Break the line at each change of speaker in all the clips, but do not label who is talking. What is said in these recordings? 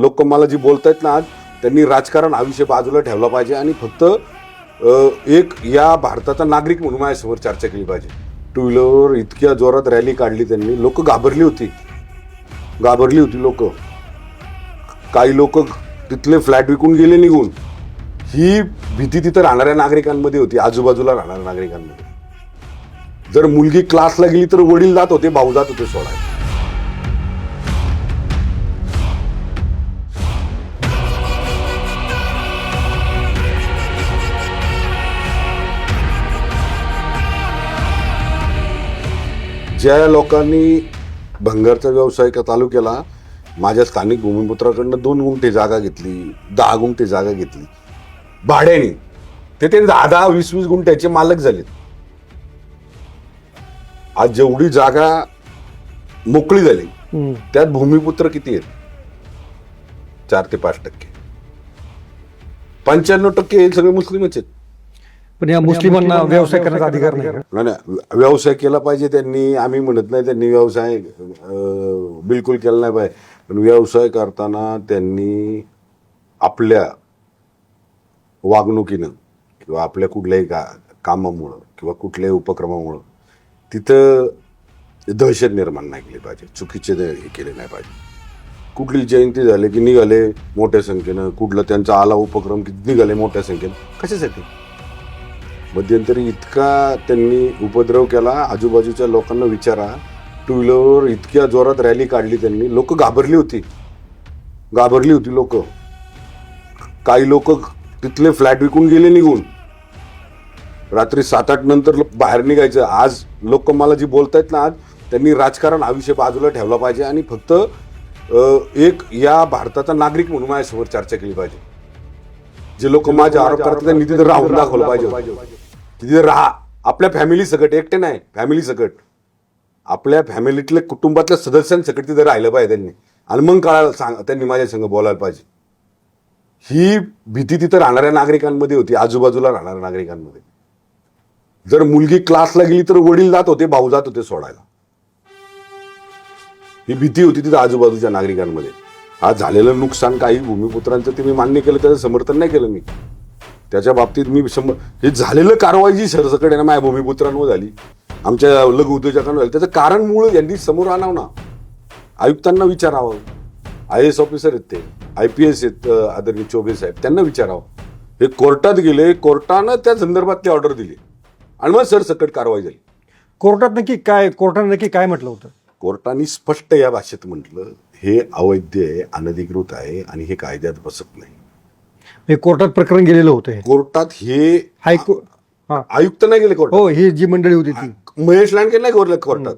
लोक मला जी बोलतायत ना आज त्यांनी राजकारण हा विषय बाजूला ठेवला पाहिजे आणि फक्त एक या भारताचा नागरिक म्हणून माझ्यासमोर चर्चा केली पाहिजे. टू व्हीलरवर इतक्या जोरात रॅली काढली त्यांनी. लोक घाबरली होती. घाबरली होती लोक. काही लोक तिथले फ्लॅट विकून गेले निघून. ही भीती तिथं राहणाऱ्या नागरिकांमध्ये होती. आजूबाजूला राहणाऱ्या नागरिकांमध्ये. जर मुलगी क्लासला गेली तर वडील जात होते भाऊ जात होते सोडायला. ज्या लोकांनी भंगारचा व्यवसाय का चालू केला माझ्या स्थानिक भूमिपुत्राकडनं दोन गुंठे जागा घेतली दहा गुंठे जागा घेतली. भाड्याने. ते ते दहा दहा वीस वीस गुंठ्याचे मालक झालेत. आज जेवढी जागा मोकळी झाली. त्यात भूमिपुत्र किती आहेत? चार ते पाच टक्के. पंच्याण्णव टक्के हे सगळे मुस्लिमच आहेत.
पण या मुस्लिमांना व्यवसाय करण्याचा अधिकार नाही.
व्यवसाय केला पाहिजे त्यांनी. आम्ही म्हणत नाही त्यांनी व्यवसाय बिलकुल केला नाही पाहिजे. पण व्यवसाय करताना त्यांनी आपल्या वागणुकीनं किंवा आपल्या कुठल्याही का कामामुळं किंवा कुठल्याही उपक्रमामुळं तिथं दहशत निर्माण नाही केली पाहिजे. चुकीचे हे केले नाही पाहिजे. कुठली जयंती झाली की निघाले मोठ्या संख्येनं. कुठलं त्यांचा आला उपक्रम की निघाले मोठ्या संख्येनं? कशासाठी? मध्यंतरी इतका त्यांनी उपद्रव केला. आजूबाजूच्या लोकांना विचारा. टू व्हीलरवर इतक्या जोरात रॅली काढली त्यांनी. लोक घाबरली होती. घाबरली होती लोक. काही लोक तिथले फ्लॅट विकून गेले निघून. रात्री सात आठ नंतर बाहेर निघायचं. आज लोक मला जी बोलतायत ना आज त्यांनी राजकारण हा विषय बाजूला ठेवला पाहिजे आणि फक्त एक या भारताचा नागरिक म्हणून माझ्यासमोर चर्चा केली पाहिजे. जे लोक माझे आरोप करतात त्यांनी तिथे राहून दाखवलं पाहिजे. तिथे राहा. आपल्या फॅमिली सकट एकटे नाही. फॅमिली सकट. आपल्या फॅमिलीतल्या कुटुंबातल्या सदस्यांसकट तिथे राहिलं पाहिजे त्यांनी. आणि मग कळायला सांग त्यांनी माझ्या संग बोलायला पाहिजे. ही भीती तिथं राहणाऱ्या नागरिकांमध्ये होती. आजूबाजूला राहणाऱ्या नागरिकांमध्ये. जर मुलगी क्लासला गेली तर वडील जात होते भाऊ जात होते सोडायला. ही भीती होती तिथं आजूबाजूच्या नागरिकांमध्ये. आज झालेलं नुकसान काही भूमिपुत्रांचं ते मी मान्य केलं त्याचं समर्थन नाही केलं मी. त्याच्या बाबतीत मी शंभर हे झालेलं कारवाई जी सरसकट आहे ना माझ्या भूमिपुत्रांवर झाली. आमच्या लघु उद्योजकांवर झाली. त्याचं कारण मूळ यांनी समोर आणावं ना. आयुक्तांना विचारावं. आय एस ऑफिसर आहेत ते. आय पी एस आहेत आदरणीय चौबे साहेब. त्यांना विचारावं. हे कोर्टात गेले कोर्टानं त्या संदर्भात ती ऑर्डर दिली. आणि मग सरसकट कारवाई झाली.
कोर्टात नक्की काय कोर्टाने नक्की काय म्हटलं होतं?
कोर्टाने स्पष्ट या भाषेत म्हटलं हे अवैध आहे अनधिकृत आहे आणि हे कायद्यात बसत नाही.
हे कोर्टात प्रकरण गेलेलं होतं हे.
कोर्टात हे
हायको हा.
आयुक्त नाही गेले कोर्टात.
हो ही जी मंडळी होती ती.
महेश लांडगे नाही कोरलं कोर्टात.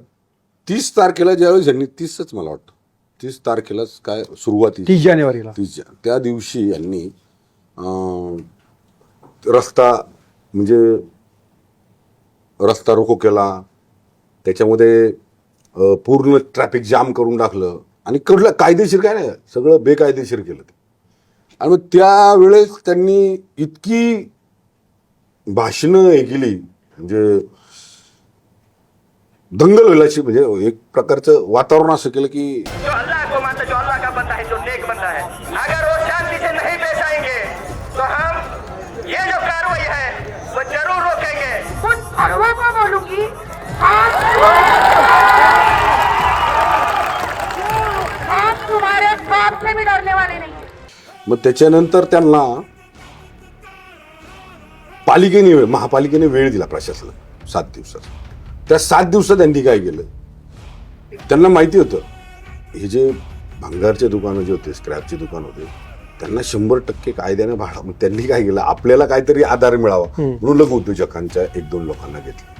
तीस तारखेला ज्यावेळेस यांनी तीसच मला वाटतं. तीस तारखेलाच काय सुरुवाती
तीस जानेवारीला.
तीस जा- त्या दिवशी यांनी अं, रस्ता म्हणजे रस्ता रोको केला. त्याच्यामध्ये अं, पूर्ण ट्रॅफिक जाम करून टाकलं. आणि कुठलं कायदेशीर काय नाही सगळं बेकायदेशीर केलं ते. आणि मग त्यावेळेस त्यांनी इतकी भाषणं हे केली म्हणजे दंगल होईल अशी म्हणजे एक प्रकारचं वातावरण असं केलं की
से
भी डरने वाले नहीं.
मग त्याच्यानंतर त्यांना पालिकेने वेळ महापालिकेने वेळ दिला प्रशासनाला सात दिवसात त्या सात दिवसात त्यांनी काय केलं? त्यांना माहिती होतं. हे जे भंगारचे दुकानं जे होते स्क्रॅपचे दुकान होते त्यांना शंभर टक्के कायद्याने भाडा मग त्यांनी काय केलं? आपल्याला काहीतरी आधार मिळावा म्हणून लघु उद्योजकांच्या एक दोन लोकांना घेतलं.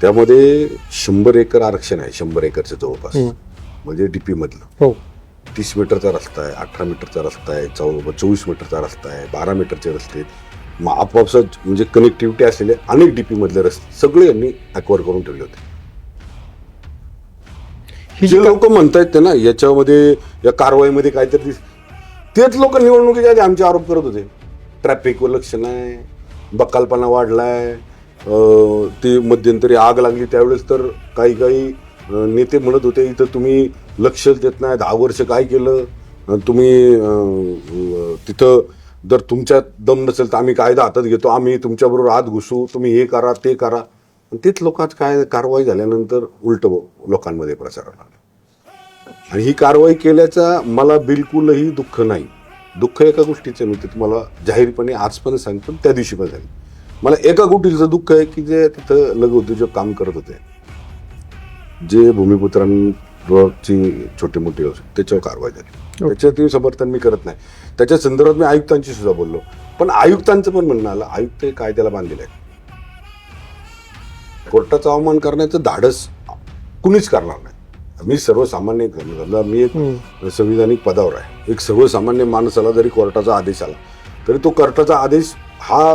त्यामध्ये शंभर एकर आरक्षण आहे शंभर एकरच्या जवळपास. म्हणजे डीपी मधलं.
हो.
तीस मीटरचा रस्ता आहे अठरा मीटरचा रस्ता आहे चौ चोवीस मीटरचा रस्ता आहे बारा मीटरचे रस्ते आहेत. मग आपापसात म्हणजे कनेक्टिव्हिटी असलेले अनेक डीपी मधले रस्ते सगळे यांनी अक्वायर करून ठेवले होते.
ही जी
लोक म्हणतायत ते ना याच्यामध्ये या कारवाईमध्ये काहीतरी तेच लोक निवडणुकीच्या आधी आमचे आरोप करत होते. ट्रॅफिकवर लक्ष नाही बक्कालपणा वाढलाय ते मध्यंतरी आग लागली त्यावेळेस तर काही काही नेते म्हणत होते इथं तुम्ही लक्ष देत नाही दहा वर्ष काय केलं? तुम्ही तिथं जर तुमच्यात दम नसेल तर आम्ही कायदा हातात घेतो आम्ही तुमच्याबरोबर आत घुसू तुम्ही हे करा ते करा. आणि तेच लोकांत काय कारवाई झाल्यानंतर उलट लोकांमध्ये प्रचार लागला आणि ही कारवाई केल्याचा मला बिलकुलही दुःख नाही. दुःख एका गोष्टीचं मी ते तुम्हाला जाहीरपणे आज पण सांगतो त्या दिवशी पण झाली मला एका गोष्टीचं दुःख आहे की जे तिथं लघु उद्योजक काम करत होते. जे भूमिपुत्रांवरची छोटी मोठी व्यवसाय त्याच्यावर कारवाई झाली. त्याच्यात समर्थन मी करत नाही. त्याच्या संदर्भात मी आयुक्तांशी सुद्धा बोललो. पण आयुक्तांचं पण म्हणणं आलं आयुक्त हे कायद्याला बांधलेलं आहे कोर्टाचं अवमान करण्याचं धाडस कुणीच करणार नाही. मी सर्वसामान्य समजा मी एक संविधानिक पदावर आहे. एक सर्वसामान्य माणसाला जरी कोर्टाचा आदेश आला तरी तो कोर्टाचा आदेश हा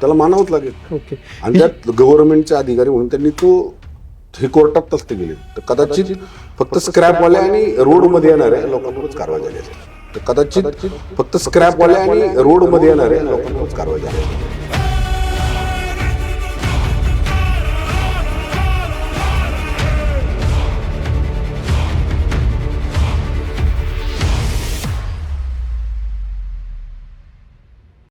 त्याला मानावंच लागेल. आणि त्यात गव्हर्नमेंटचे अधिकारी म्हणून त्यांनी तो हे कोर्टात तसते गेले. तर कदाचित फक्त स्क्रॅपवाले आणि रोडमध्ये येणाऱ्या लोकांवरच कारवाई झाली असेल तर कदाचित फक्त स्क्रॅपवाले आणि रोडमध्ये येणाऱ्या लोकांवरच कारवाई झाली असेल